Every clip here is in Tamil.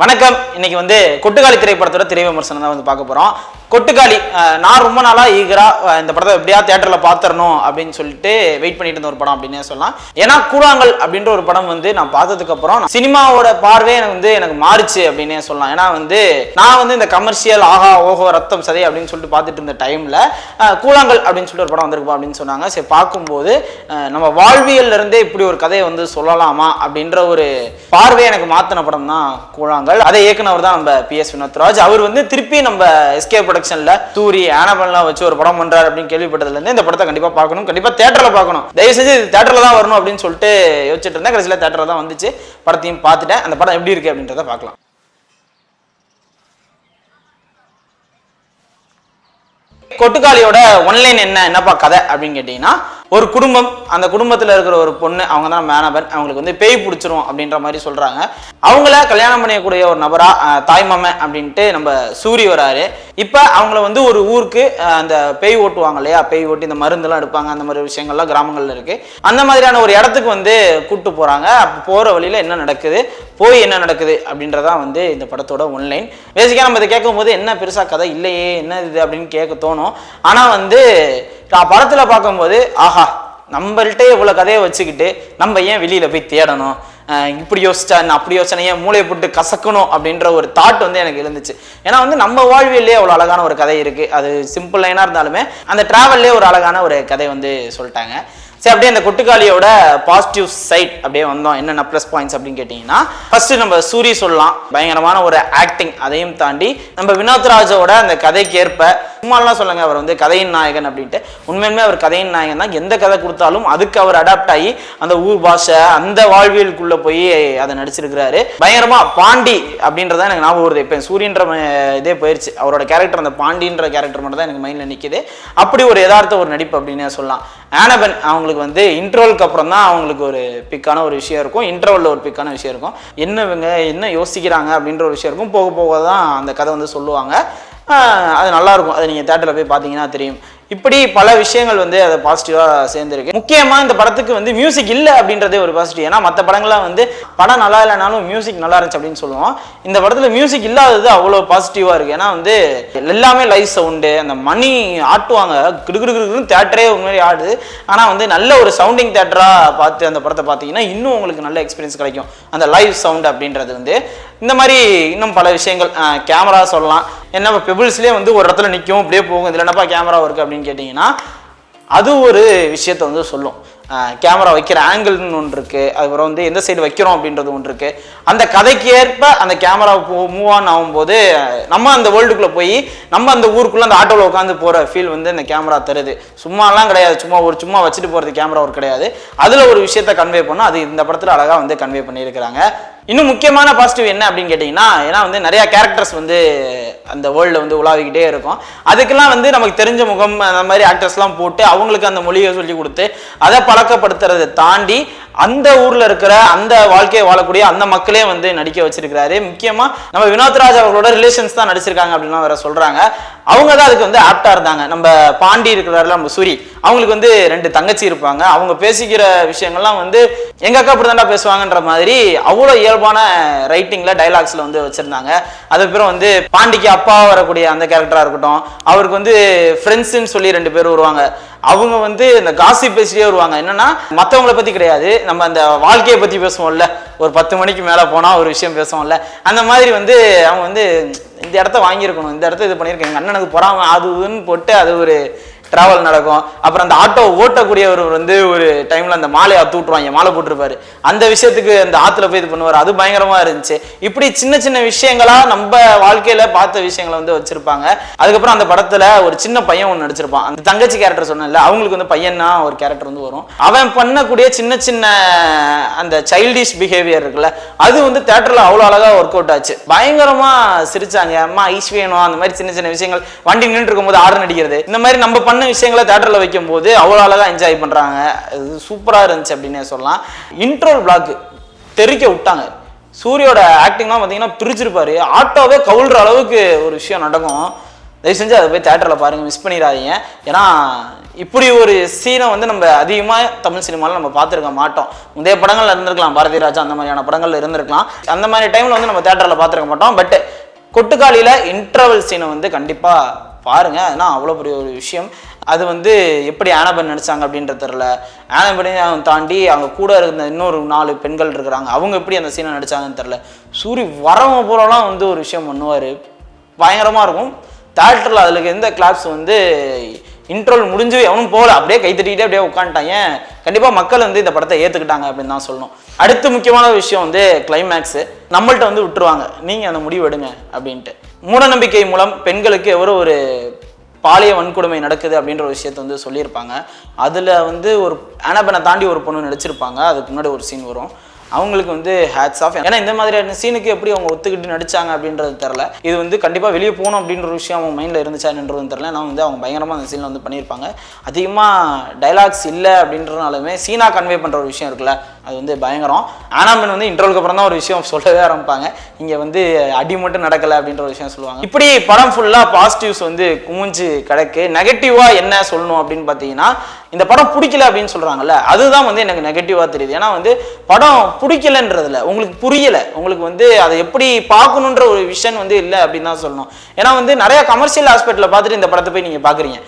வணக்கம். இன்னைக்கு வந்து கொட்டுக்காளி திரைப்படத்தோட திரை விமர்சனம் தான் வந்து பார்க்க போறோம். கொட்டுக்காளி நான் ரொம்ப நாளாக ஈகரா இந்த படத்தை எப்படியா தேட்டரில் பார்த்துடணும் அப்படின்னு சொல்லிட்டு வெயிட் பண்ணிட்டு இருந்த ஒரு படம் அப்படின்னே சொல்லலாம். ஏன்னா கூழாங்கல் அப்படின்ற ஒரு படம் வந்து நான் பார்த்ததுக்கப்புறம் சினிமாவோட பார்வை எனக்கு வந்து எனக்கு மாறுச்சு அப்படின்னே சொல்லலாம். ஏன்னா வந்து நான் வந்து இந்த கமர்ஷியல் ஆஹா ஓஹோ ரத்தம் சதை அப்படின்னு சொல்லிட்டு பார்த்துட்டு இருந்த டைமில் கூழாங்கல் அப்படின்னு சொல்லிட்டு ஒரு படம் வந்திருக்கும் அப்படின்னு சொன்னாங்க. சரி பார்க்கும்போது நம்ம வாழ்வியல்ல இருந்தே இப்படி ஒரு கதையை வந்து சொல்லலாமா அப்படின்ற ஒரு பார்வையை எனக்கு மாத்தின படம் தான் கூழாங்கல். அதை இயக்குனவர் தான் நம்ம பி எஸ் வினோத்ராஜ். அவர் வந்து திருப்பி நம்ம எஸ்கே ப்ரொடக்ஷன்ல தூரி ஆனபன்லாம் வச்சு ஒரு படம் பண்றாரு அப்படின்னு கேள்விப்பட்டதுல இருந்து இந்த படத்தை கண்டிப்பா பார்க்கணும். கண்டிப்பா தேட்டர்ல பார்க்கணும். தயவு செஞ்சு இது தேட்டர்ல தான் வரணும் அப்படின்னு சொல்லிட்டு யோசிச்சுட்டு இருந்தேன். கடைசியில் தேட்டர்ல தான் வந்துச்சு. படத்தையும் பார்த்துட்டேன். அந்த படம் எப்படி இருக்கு அப்படின்றத பார்க்கலாம். கொட்டுக்காளியோட ஒன்லைன் என்ன என்னப்பா கதை அப்படின்னு கேட்டிங்கன்னா ஒரு குடும்பம் அந்த குடும்பத்தில் இருக்கிற ஒரு பொண்ணு அவங்க தான் மேனபன் அவங்களுக்கு வந்து பேய் பிடிச்சிரும் அப்படின்ற மாதிரி சொல்கிறாங்க அவங்கள கல்யாணம் பண்ணியக்கூடிய ஒரு நபரா தாய்மாமன் அப்படின்ட்டு நம்ம சூரி வராரு. இப்போ அவங்கள வந்து ஒரு ஊருக்கு அந்த பேய் ஓட்டுவாங்க இல்லையா? பேய் ஓட்டி இந்த மருந்தெல்லாம் எடுப்பாங்க அந்த மாதிரி விஷயங்கள்லாம் கிராமங்களில் இருக்குது அந்த மாதிரியான ஒரு இடத்துக்கு வந்து கூப்பிட்டு போகிறாங்க அப்போ போகிற வழியில் என்ன நடக்குது? போய் என்ன நடக்குது? அப்படின்றதான் வந்து இந்த படத்தோட ஒன்லைன். பேசிக்காக நம்ம இதை கேட்கும்போது என்ன பெருசாக கதை இல்லையே என்ன இது அப்படின்னு கேட்க தோணும். ஆனால் வந்து நான் படத்தில் பார்க்கும்போது ஆஹா நம்மள்கிட்டே இவ்வளோ கதையை வச்சுக்கிட்டு நம்ம ஏன் வெளியில் போய் தேடணும்? இப்படி யோசிச்சா நான் அப்படி யோசனை ஏன் மூளையை போட்டு கசக்கணும்? அப்படின்ற ஒரு தாட் வந்து எனக்கு இருந்துச்சு ஏன்னா வந்து நம்ம வாழ்வியல்லே அவ்வளோ அழகான ஒரு கதை இருக்குது அது சிம்பிள் லைனாக இருந்தாலுமே அந்த ட்ராவல்லே ஒரு அழகான ஒரு கதை வந்து சொல்லிட்டாங்க. சரி அப்படியே அந்த கொட்டுக்காளியோட பாசிட்டிவ் சைட் அப்படியே வந்தோம். என்னென்ன ப்ளஸ் பாயிண்ட்ஸ் அப்படின்னு கேட்டிங்கன்னா ஃபர்ஸ்ட் நம்ம சூரி சொல்லலாம். பயங்கரமான ஒரு ஆக்டிங் அதையும் தாண்டி நம்ம வினோத்ராஜோட அந்த கதைக்கு ஏற்ப சும்மாலாம் சொல்லுங்க அவர் வந்து கதையின் நாயகன் அப்படின்ட்டு. உண்மையுமே அவர் கதையின் நாயகன் தான். எந்த கதை கொடுத்தாலும் அதுக்கு அவர் அடாப்ட் ஆகி அந்த ஊர் பாஷை அந்த வாழ்வியலுக்குள்ள போய் அதை நடிச்சிருக்கிறாரு. பயங்கரமா பாண்டி அப்படின்றத எனக்கு ஞாபகம் வருது. இப்போ சூரியன்ற இதே போயிடுச்சு அவரோட கேரக்டர் அந்த பாண்டின்ற கேரக்டர் மட்டும் தான் எனக்கு மைண்டில் நிற்கிது அப்படி ஒரு யதார்த்த ஒரு நடிப்பு அப்படின்னே சொல்லலாம். ஆனபன் அவங்களுக்கு வந்து இன்டர்வலுக்கு அப்புறம் தான் அவங்களுக்கு ஒரு பிக்கான ஒரு விஷயம் இருக்கும். இன்டர்வலில் ஒரு பிக்கான விஷயம் இருக்கும். என்ன இவங்க என்ன யோசிக்கிறாங்க அப்படின்ற ஒரு விஷயம் இருக்கும். போக போக தான் அந்த கதை வந்து சொல்லுவாங்க. அது நல்லா இருக்கும் அதை நீங்கள் தேட்டரில் போய் பார்த்தீங்கன்னா தெரியும். இப்படி பல விஷயங்கள் வந்து அதை பாசிட்டிவாக சேர்ந்துருக்கு. முக்கியமாக இந்த படத்துக்கு வந்து மியூசிக் இல்லை அப்படின்றதே ஒரு பாசிட்டிவ் ஏன்னா மற்ற படங்கள்லாம் வந்து படம் நல்லா இல்லைனாலும் மியூசிக் நல்லா இருந்துச்சு அப்படின்னு சொல்லுவோம். இந்த படத்தில் மியூசிக் இல்லாதது அவ்வளோ பாசிட்டிவாக இருக்குது ஏன்னா வந்து எல்லாமே லைவ் சவுண்டு அந்த மணி ஆட்டுவாங்க. கிடுகிடுகிடுன்னு தேட்டரே உண்மையிலே ஆடுது. ஆனால் வந்து நல்ல ஒரு சவுண்டிங் தேட்டராக பார்த்து அந்த படத்தை பார்த்தீங்கன்னா இன்னும் உங்களுக்கு நல்ல எக்ஸ்பீரியன்ஸ் கிடைக்கும். அந்த லைவ் சவுண்ட் அப்படின்றது வந்து. இந்த மாதிரி இன்னும் பல விஷயங்கள் கேமரா சொல்லலாம். என்ன பெபிள்ஸ்லேயே வந்து ஒரு இடத்துல நிற்கும் அப்படியே போகும். இதில் என்னப்பா கேமரா இருக்குது அப்படின்னு கேட்டிங்கன்னா அது ஒரு விஷயத்தை வந்து சொல்லும். கேமரா வைக்கிற ஆங்கிள்னு ஒன்று இருக்குது அதுக்கப்புறம் வந்து எந்த சைடு வைக்கிறோம் அப்படின்றது ஒன்று இருக்குது அந்த கதைக்கு ஏற்ப அந்த கேமரா மூவ் ஆன் ஆகும்போது நம்ம அந்த வேர்ல்டுக்குள்ளே போய் நம்ம அந்த ஊருக்குள்ளே அந்த ஆட்டோவில் உட்காந்து போகிற ஃபீல் வந்து அந்த கேமரா தருது. சும்மாலாம் கிடையாது. சும்மா ஒரு சும்மா வச்சுட்டு போகிறது கேமரா ஒரு கிடையாது. அதில் ஒரு விஷயத்த கன்வே பண்ணோம் அது இந்த படத்தில் அழகாக வந்து கன்வே பண்ணியிருக்கிறாங்க. இன்னும் முக்கியமான பாசிட்டிவ் என்ன அப்படின்னு கேட்டிங்கன்னா ஏன்னா வந்து நிறையா கேரக்டர்ஸ் வந்து அந்த வேர்ல்டில் வந்து உலாவிக்கிட்டே இருக்கும். அதுக்கெல்லாம் வந்து நமக்கு தெரிஞ்ச முகம் அந்த மாதிரி ஆக்டர்ஸ்லாம் போட்டு அவங்களுக்கு அந்த மொழியை சொல்லி கொடுத்து அதை பழக்கப்படுத்துறதை தாண்டி அந்த ஊரில் இருக்கிற அந்த வாழ்க்கையை வாழக்கூடிய அந்த மக்களே வந்து நடிக்க வச்சிருக்கிறாரு. முக்கியமாக நம்ம வினோத்ராஜ் அவர்களோட ரிலேஷன்ஸ் தான் நடிச்சிருக்காங்க அப்படின்லாம் வேற சொல்கிறாங்க அவங்க தான் அதுக்கு வந்து ஆப்டாக இருந்தாங்க. நம்ம பாண்டி இருக்கிறாரில் நம்ம சூரி. அவங்களுக்கு வந்து ரெண்டு தங்கச்சி இருப்பாங்க. அவங்க பேசிக்கிற விஷயங்கள்லாம் வந்து எங்க அக்கா இப்படி பேசுவாங்கன்ற மாதிரி அவ்வளோ இயல்பான ரைட்டிங்ல டைலாக்ஸ்ல வந்து வச்சிருந்தாங்க. அதுக்கப்புறம் வந்து பாண்டிக்கு அப்பா வரக்கூடிய அந்த கேரக்டரா இருக்கட்டும் அவருக்கு வந்து ஃப்ரெண்ட்ஸ்ன்னு சொல்லி ரெண்டு பேர் வருவாங்க. அவங்க வந்து இந்த காசி பேசிட்டே வருவாங்க. என்னன்னா மற்றவங்கள பத்தி கிடையாது. நம்ம அந்த வாழ்க்கையை பத்தி பேசுவோம்ல. ஒரு பத்து மணிக்கு மேல போனா ஒரு விஷயம் பேசுவோம்ல. அந்த மாதிரி வந்து அவங்க வந்து இந்த இடத்த வாங்கியிருக்கணும். இந்த இடத்த இது பண்ணியிருக்கேன். எங்க அண்ணனுக்கு பொறாம அதுன்னு போட்டு அது ஒரு டிராவல் நடக்கும். அப்புறம் அந்த ஆட்டோ ஓட்டக்கூடியவர் வந்து ஒரு டைம்ல அந்த மாலையை அத்து விட்டுருவாங்க மாலை போட்டிருப்பாரு. அந்த விஷயத்துக்கு அந்த ஆத்துல போய் இது பண்ணுவார். அது பயங்கரமா இருந்துச்சு. இப்படி சின்ன சின்ன விஷயங்களா நம்ம வாழ்க்கையில பார்த்த விஷயங்களை வந்து வச்சிருப்பாங்க. அதுக்கப்புறம் அந்த படத்துல ஒரு சின்ன பையன் ஒன்று நடிச்சிருப்பான். அந்த தங்கச்சி கேரக்டர் சொன்னேன்ல அவங்களுக்கு வந்து பையனா ஒரு கேரக்டர் வந்து வரும். அவன் பண்ணக்கூடிய சின்ன சின்ன அந்த சைல்டிஷ் பிஹேவியர் இருக்குல்ல அது வந்து தேட்டர்ல அவ்வளோ அழகா ஒர்க் அவுட் ஆச்சு. பயங்கரமா சிரிச்சாங்க. அம்மா ஐஸ் வேணும் அந்த மாதிரி சின்ன சின்ன விஷயங்கள் வண்டி நின்று இருக்கும்போது ஆர்டர் அடிக்கிறது இந்த மாதிரி நம்ம பண்ண விஷயங்களை தேட்டரில் வைக்கும்போது அவ்வளோ அழகாக என்ஜாய் பண்ணுறாங்க அது சூப்பராக இருந்துச்சு அப்படின்னே சொல்லலாம். இன்ட்ரோல் பிளாக் தெறிக்க விட்டாங்க. சூரியோட ஆக்டிங்லாம் பார்த்தீங்கன்னா பிரிச்சிருப்பாரு. ஆட்டோவே கவுழ்ற அளவுக்கு ஒரு விஷயம் நடக்கும். தயவு செஞ்சு அதை போய் தேட்டரில் பாருங்கள் மிஸ் பண்ணிடாதீங்க. ஏன்னா இப்படி ஒரு சீனை வந்து நம்ம அதிகமாக தமிழ் சினிமாவில் நம்ம பார்த்துருக்க மாட்டோம். முந்தைய படங்கள்ல இருந்திருக்கலாம் பாரதி ராஜா அந்த மாதிரியான படங்கள்ல இருந்திருக்கலாம். அந்த மாதிரி டைமில் வந்து நம்ம தேட்டரில் பார்த்துருக்க மாட்டோம். பட் கொட்டுக்காலியில் இன்டர்வல் சீனை வந்து கண்டிப்பாக பாருங்க. ஏன்னா அவ்வளோ பெரிய ஒரு விஷயம். அது வந்து எப்படி ஆனபன் நடிச்சாங்க அப்படின்றது தெரில ஆனபன் தாண்டி அவங்க கூட இருந்த இன்னொரு நாலு பெண்கள் இருக்கிறாங்க. அவங்க எப்படி அந்த சீனை நடிச்சாங்கன்னு தெரில சூரி வரவங்க போலலாம் வந்து ஒரு விஷயம் பண்ணுவார். பயங்கரமாக இருக்கும். தேட்டரில் அதில் எந்த கிளாப்ஸ் வந்து இன்ட்ரோல் முடிஞ்சு எவனும் போகல. அப்படியே கை தட்டிக்கிட்டே அப்படியே உட்காந்துட்டாங்க கண்டிப்பாக மக்கள் வந்து இந்த படத்தை ஏற்றுக்கிட்டாங்க அப்படின்னு தான் சொல்லணும். அடுத்து முக்கியமான விஷயம் வந்து கிளைமேக்ஸு நம்மள்ட்ட வந்து விட்டுருவாங்க. நீங்கள் அந்த முடிவு எடுங்க அப்படின்ட்டு. மூடநம்பிக்கை மூலம் பெண்களுக்கு எவரோ ஒரு பாலிய வன்கொடுமை நடக்குது அப்படின்ற ஒரு விஷயத்த வந்து சொல்லியிருப்பாங்க. அதில் வந்து ஒரு அனபனை தாண்டி ஒரு பொண்ணு நடிச்சிருப்பாங்க. அதுக்கு முன்னாடி ஒரு சீன் வரும். அவங்களுக்கு வந்து ஹேட்ஸ் ஆஃப் ஏன்னா இந்த மாதிரியான சீனுக்கு எப்படி அவங்க ஒத்துக்கிட்டு நடிச்சாங்க அப்படின்றது தெரில இது வந்து கண்டிப்பாக வெளியே போகணும் அப்படின்ற ஒரு விஷயம் அவங்க மைண்டில் இருந்துச்சான்றதும் தெரில நான் வந்து அவங்க பயங்கரமாக அந்த சீனில் வந்து பண்ணியிருப்பாங்க. அதிகமாக டைலாக்ஸ் இல்லை அப்படின்றனாலுமே சீனா கன்வே பண்ணுற ஒரு விஷயம் இருக்குல்ல அது வந்து பயங்கரம். ஆனாமன் வந்து இன்டர்வலுக்கு அப்புறம் தான் ஒரு விஷயம் சொல்லவே ஆரம்பிப்பாங்க. இங்கே வந்து அடி மட்டும் நடக்கலை அப்படின்ற ஒரு விஷயம் சொல்லுவாங்க. இப்படி படம் ஃபுல்லாக பாசிட்டிவ்ஸ் வந்து குமிஞ்சு கிடக்கு. நெகட்டிவாக என்ன சொல்லணும் அப்படின்னு பார்த்தீங்கன்னா இந்த படம் பிடிக்கல அப்படின்னு சொல்கிறாங்கல்ல அதுதான் வந்து எனக்கு நெகட்டிவாக தெரியுது. ஏன்னா வந்து படம் பிடிக்கலன்றதுல உங்களுக்கு புரியலை. உங்களுக்கு வந்து அதை எப்படி பார்க்கணுன்ற ஒரு விஷன் வந்து இல்லை அப்படின்னு தான் சொல்லணும். ஏன்னா வந்து நிறையா கமர்ஷியல் ஹாஸ்பிட்டலில் பார்த்துட்டு இந்த படத்தை போய் நீங்கள் பார்க்குறீங்க.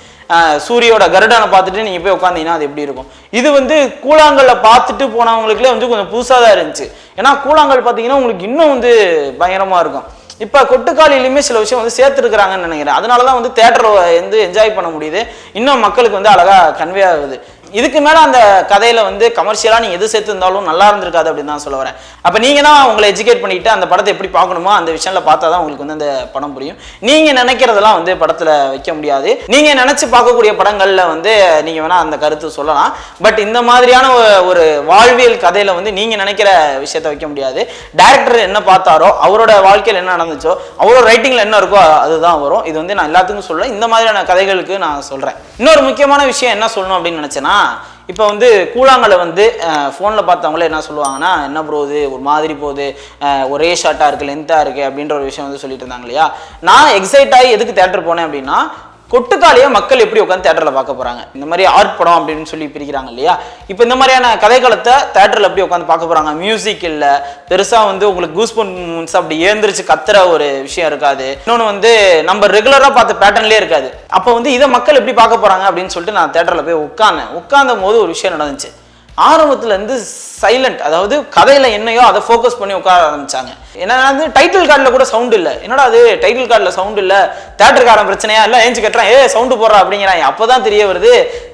சூரியோட கருடனை பார்த்துட்டு நீங்கள் போய் உட்காந்தீங்கன்னா அது எப்படி இருக்கும்? இது வந்து கூழாங்கல்ல பார்த்துட்டு போனவங்களுக்குலே வந்து கொஞ்சம் புதுசாக தான் இருந்துச்சு. ஏன்னா கூழாங்கல் பார்த்தீங்கன்னா உங்களுக்கு இன்னும் வந்து பயங்கரமாக இருக்கும். இப்போ கொட்டுக்காலிலையுமே சில விஷயம் வந்து சேர்த்துருக்குறாங்கன்னு நினைக்கிறேன். அதனால தான் வந்து தேட்டரை வந்து என்ஜாய் பண்ண முடியுது. இன்னும் மக்களுக்கு வந்து அழகாக கன்வே ஆகுது. இதுக்கு மேலே அந்த கதையில் வந்து கமர்ஷியலாக நீங்கள் எது சேர்த்துருந்தாலும் நல்லா இருந்திருக்காது அப்படின்னு தான் சொல்ல வரேன். அப்போ நீங்கள் தான் உங்களை எஜுகேட் பண்ணிட்டு அந்த படத்தை எப்படி பார்க்கணுமோ அந்த விஷயம்ல பார்த்தா தான் உங்களுக்கு வந்து அந்த படம் புரியும். நீங்கள் நினைக்கிறதெல்லாம் வந்து படத்தில் வைக்க முடியாது. நீங்கள் நினச்சி பார்க்கக்கூடிய படங்களில் வந்து நீங்கள் வேணால் அந்த கருத்து சொல்லலாம். பட் இந்த மாதிரியான ஒரு வாழ்வியல் கதையில் வந்து நீங்கள் நினைக்கிற விஷயத்த வைக்க முடியாது. டேரக்டர் என்ன பார்த்தாரோ அவரோட வாழ்க்கையில் என்ன நடந்துச்சோ அவரோட ரைட்டிங்கில் என்ன இருக்கோ அதுதான் வரும். இது வந்து நான் எல்லாத்துக்கும் சொல்ல இந்த மாதிரியான கதைகளுக்கு நான் சொல்கிறேன் இன்னொரு முக்கியமான விஷயம் என்ன சொல்லணும் அப்படின்னு நினச்சேன்னா இப்போ வந்து கூழாங்கலை வந்து ஃபோனில் பார்த்தவங்களே என்ன சொல்லுவாங்கன்னா என்ன ப்ரோ இது? ஒரு மாதிரி போகுது. ஒரே ஷார்ட்டாக இருக்குது லென்த்தாக இருக்குது அப்படின்ற ஒரு விஷயம் வந்து சொல்லிட்டு இருந்தாங்க இல்லையா? நான் எக்ஸைட் ஆகி எதுக்கு தேட்டர் போனேன் அப்படின்னா கொட்டுக்காலியை மக்கள் எப்படி உட்காந்து தேட்டரில் பார்க்க போகிறாங்க இந்த மாதிரி ஆர்ட் படம் அப்படின்னு சொல்லி பிரிக்கிறாங்க இல்லையா? இப்போ இந்த மாதிரியான கதைக்களத்தை தேட்டரில் எப்படி உட்காந்து பார்க்க போகிறாங்க மியூசிக் இல்லை. பெருசாக வந்து உங்களுக்கு கூஸ்பன்ஸ் அப்படி ஏந்திரிச்சு கத்துற ஒரு விஷயம் இருக்காது. இன்னொன்று வந்து நம்ம ரெகுலராக பார்த்த பேட்டர்ன்லேயே இருக்காது. அப்போ வந்து இதை மக்கள் எப்படி பார்க்க போகிறாங்க அப்படின்னு சொல்லிட்டு நான் தேட்டரில் போய் உட்காந்தேன் உட்கார்ந்த போது ஒரு விஷயம் நடந்துச்சு. ஆரம்பத்துல இருந்து சைலண்ட் அதாவது கதையில என்னையோ அதை ஃபோக்கஸ் பண்ணி உட்கார ஆரம்பிச்சாங்க. ஏன்னா வந்து டைட்டில் கார்டில் கூட சவுண்ட் இல்லை. என்னடா அது டைட்டில் கார்டில் சவுண்ட் இல்லை? தேட்டருக்காரன் பிரச்சனையா? இல்லை ஏஞ்சி கட்டுறான் ஏ சவுண்டு போடுறா அப்படிங்கிறாங்க அப்பதான் தெரிய வருது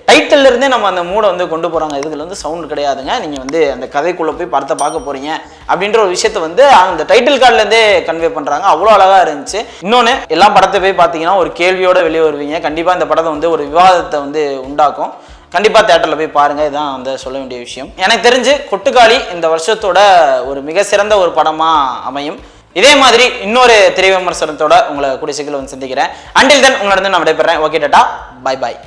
டைட்டில் இருந்தே நம்ம அந்த மூடை வந்து கொண்டு போகிறாங்க இதுல வந்து சவுண்ட் கிடையாதுங்க. நீங்கள் வந்து அந்த கதைக்குள்ளே போய் படத்தை பார்க்க போறீங்க அப்படின்ற ஒரு விஷயத்த வந்து அந்த டைட்டில் கார்டுலேருந்தே கன்வே பண்ணுறாங்க அவ்வளோ அழகாக இருந்துச்சு. இன்னொன்று எல்லாம் படத்தை போய் பார்த்தீங்கன்னா ஒரு கேள்வியோட வெளியே வருவீங்க. கண்டிப்பாக இந்த படத்தை வந்து ஒரு விவாதத்தை வந்து உண்டாக்கும். கண்டிப்பாக தேட்டரில் போய் பாருங்கள் இதான் வந்து சொல்ல வேண்டிய விஷயம். எனக்கு தெரிஞ்சு கொட்டுக்காளி இந்த வருஷத்தோட ஒரு மிக சிறந்த ஒரு படமாக அமையும். இதே மாதிரி இன்னொரு திரை விமர்சனத்தோட உங்களை கூடிய சீக்கிரம் வந்து சந்திக்கிறேன். அண்டில் தென் உங்களிடம் நான் விடைபெறேன். Okay tata bye bye